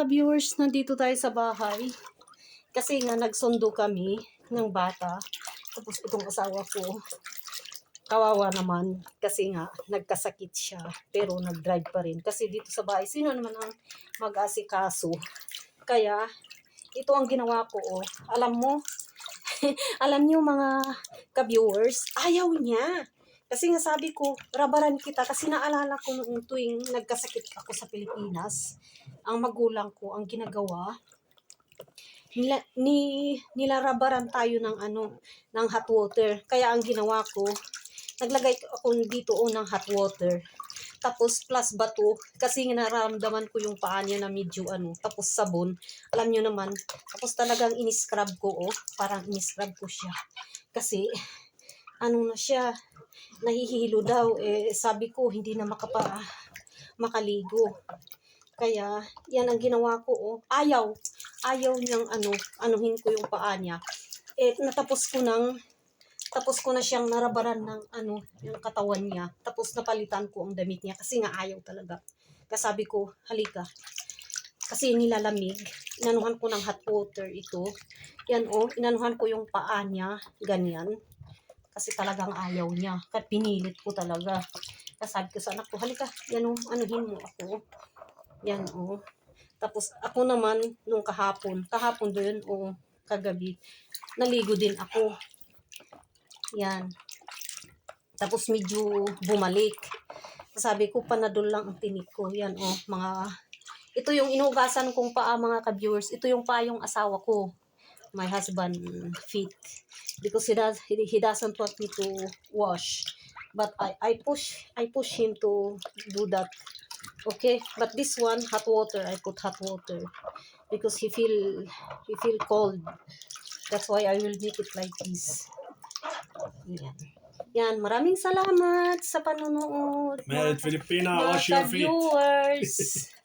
ka-viewers, nandito tayo sa bahay. Kasi nga nagsundo kami ng bata. Tapos itong asawa ko, kawawa naman. Kasi nga nagkasakit siya. Pero nag-drive pa rin. Kasi dito sa bahay, sino naman ang mag-asikaso? Kaya, ito ang ginawa ko. Oh. Alam mo, alam niyo mga ka-viewers, ayaw niya. Kasi nga sabi ko, rabaran kita kasi naalala ko noong tuwing nagkasakit ako sa Pilipinas, ang magulang ko ang ginagawa, nila, ni, nilarabaran tayo ng ano, ng hot water. Kaya ang ginawa ko, naglagay ako dito oh, ng hot water. Tapos plus bato, kasi nararamdaman ko yung paa niya na medyo ano, tapos sabon. Alam nyo naman, tapos talagang iniscrub ko, oh, parang iniscrub ko siya. Kasi, ano na siya, nahihilo daw. Eh, sabi ko, hindi na makapa, makaligo. Kaya, yan ang ginawa ko, oh. Ayaw. Ayaw niyang, ano, anuhin ko yung paa niya. Eh, natapos ko ng, tapos ko na siyang narabaran ng, ano, yung katawan niya. Tapos napalitan ko ang damit niya kasi nga ayaw talaga. Kasabi ko, halika. Kasi nilalamig. Inanuhan ko ng hot water ito. Yan, oh, inanuhan ko yung paa niya. Ganyan kasi talagang ayaw niya. Kaya pinilit ko talaga. Kaya sabi ko sa anak ko, halika, yan o, anuhin mo ako. Yan o. Tapos ako naman, nung kahapon, kahapon doon o kagabi, naligo din ako. Yan. Tapos medyo bumalik. Sabi ko, panadol lang ang tinik ko. Yan o, mga... Ito yung inugasan kong paa mga ka-viewers. Ito yung paa yung asawa ko. My husband feet because he does he, he doesn't want me to wash. But I I push I push him to do that okay? But this one hot water I put hot water because he feel he feel cold. That's why I will make it like this. Yan. Yan maraming salamat sa panonood. Merit Filipina, mga wash your feet. viewers